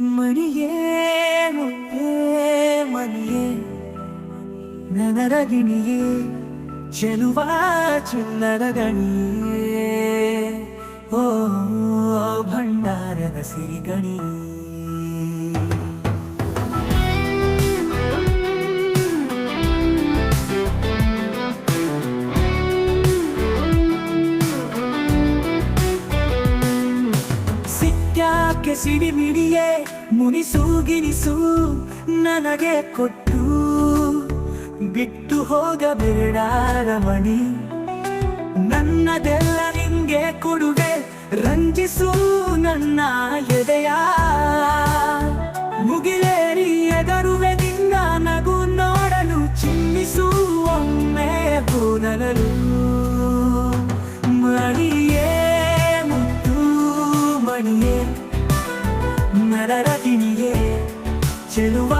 ಮಣಿಯೇ ಮುದ್ದೆ ನನರ ಗಿಣಿಯೇ ಚೆಲುವ ಚಿನ್ನರ ಗಣಿಯೇ ಓ ಭಂಡಾರದ ಸಿರಿಗಣಿ. ಸಿಟ್ಯಾಕೆ ಸಿಡಿಮಿಡಿಯೇ ಮುನಿಸು, ಗಿನಿಸು, ನನಗೆ ಕೊಟ್ಟು. ಬಿಟ್ಟು ಹೋಗಬೇಡ ರಮಣಿ ನನ್ನದೆಲ್ಲ ನಿಂಗೆ ಕೊಡುವೆ, ರಂಜಿಸು ನನ್ನ ಎದೆಯ. ಮುಗಿಲೇರಿ ಎಗರುವೆ ನಿನ್ನ ನಗು ನೋಡಲು ಚಿಮ್ಮಿಸು ಒಮ್ಮೆ ಕೂದಲಲು ಮಣಿಯೇ ನರರಗಿಣಿಯೇ ಚೆಲುವ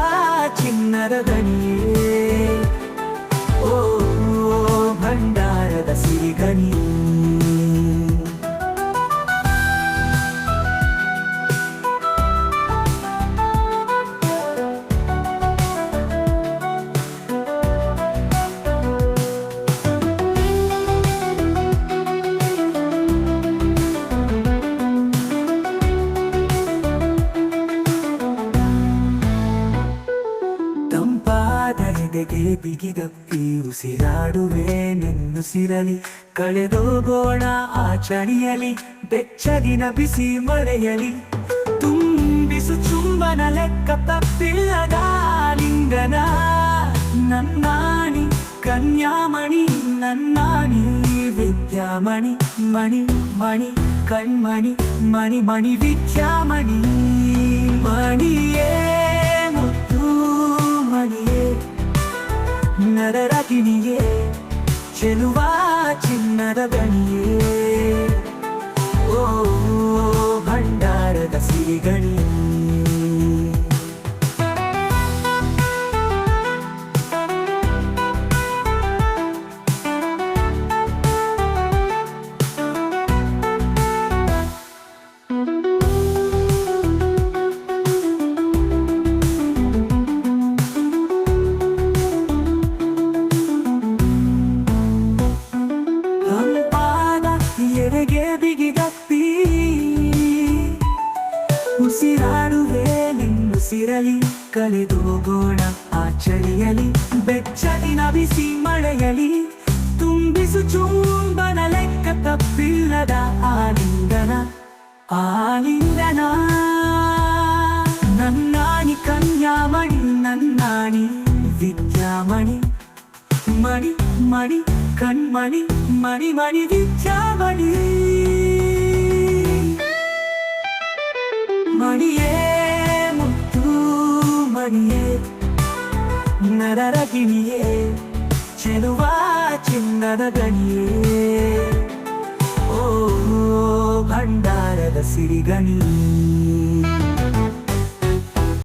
ಚಿನ್ನರ ದಣಿಯೇ ಎದೆಗೆ ಬಿಗಿದಪ್ಪಿ ಉಸಿರಾಡುವೆ ನಿನ್ನುಸಿರಲಿ ಕಳೆದೋಗೋಣ ಆ ಚಳಿಯಲಿ, ಬೆಚ್ಚಗಿನ ಬಿಸಿ ಮರೆಯಲಿ. ತುಂಬಿಸು ಚುಂಬನ ಲೆಕ್ಕ ತಪ್ಪಿಲ್ಲದ ಲಿಂಗನ. ನನ್ನಾಣಿ, ಕನ್ಯಾಮಣಿ, ನನ್ನಾಣಿ, ವಿದ್ಯಾಮಣಿ, ಮಣಿ ಮಣಿ, ಕಣ್ಮಣಿ, ಮಣಿ ಮಣಿ, ವಿದ್ಯಾಮಣಿ. ನರರಗಿಣಿಯೇ ಚೆಲುವ ಚಿನ್ನದ ಗಣಿಯೇ. ಓ ಭಂಡಾರದ ಸಿರಿಗಣಿ ನಿನ್ನುಸಿರಲಿ ಕಳೆದೋಗೋಣ ಆ ಚಳಿಯಲಿ ಬೆಚ್ಚಲಿನ ಬಿಸಿ ಮಳೆಯಲಿ ತುಂಬಿಸು ಚುಂಬನ ಲೆಕ್ಕ ತಪ್ಪಿಲ್ಲದ ಆಲಿಂಗನ ಆಲಿಂಗನ ನನ್ನಾಣಿ ಕನ್ಯಾಮಣಿ ನನ್ನಾಣಿ ವಿದ್ಯಾಮಣಿ ಮಣಿ ಮಣಿ ಕಣ್ಮಣಿ ಮಣಿ ಮಣಿ ನರರಗಿಣಿಯೇ ಚೆಲುವ ಚಿನ್ನದ ಗಣಿಯೇ. ಓ ಭಂಡಾರದ ಸಿರಿಗಣಿ.